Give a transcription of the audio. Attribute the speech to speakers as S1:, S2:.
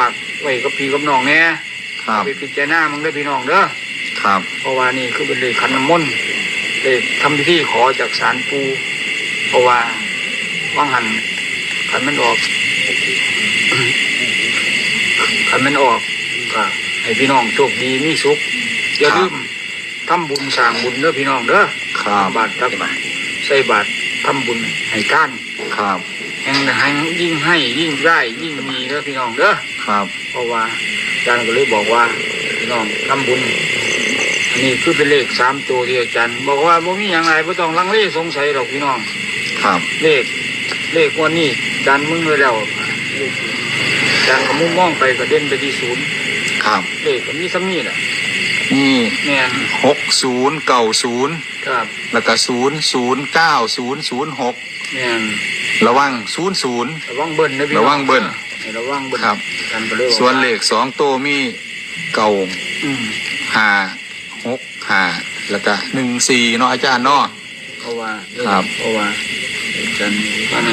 S1: ฝากไว้กับพี่กับน้องแน่
S2: ครับ
S1: ไปพิจารณามึงได้อพี่น้องเด้อ
S2: ครับ
S1: เพราะว่านี่คือเป็นเลขขันน้ำมนต์เลขทำพิธีขอจากศาลปูเพราะว่าว่างหันขันมันออก ขันมันออกก็ให้พี่น้องโชคดีมีสุขอย่าลืมทำบุญสร้างบุญเด้อพี่น้องเด้อ
S2: ครับ
S1: บาทครับใส่บาททำบุญให้ท่าน
S2: ครับ
S1: แห่งให้ยิ่งให้ยิ่งได้ยิ่งมีเด้อพี่น้องเด้อ
S2: ครับ
S1: เพราะว่าอาจารย์ก็เลยบอกว่าพี่น้องทำบุญอันนี้คือเป็นเลขสามตัวที่อาจารย์บอกว่าบ่มีอย่างไรไม่ต้องลังเลสงสัยหรอกพี่น้อง
S2: ครับ
S1: เลขเลขวันนี้อาจารย์มึงไว้แล้วอาจารย์ก็มุ่งมองไปก็เด่นไปที่ศูนย์
S2: ครับ
S1: เลขก็มีซ้ำนี่แหละ
S2: นี่
S1: แม่น
S2: หกศูนย์เก้าศูนย์
S1: ครับ
S2: แล้วก็ศูนย์ศูนย์เก้าศูนย์ศูนย์หก
S1: แม่น
S2: ระวังศูนย์ศูนย์
S1: ระวังเบิ้ลนะพี่น้อง
S2: ระวังเบิ้ล
S1: ให้ระวังเบิ้ล
S2: ครับ
S1: อาจารย์ก็เลยบอกา
S2: ส่วนเลขสองตัวมีเก่า
S1: อืม
S2: ห้าหกห้าแล้วก็หนึ่งสี่เนาะอาจารย์เนาะ
S1: เพราะว่า
S2: ครับ
S1: เพราะว่าอาจารย์ว่าไง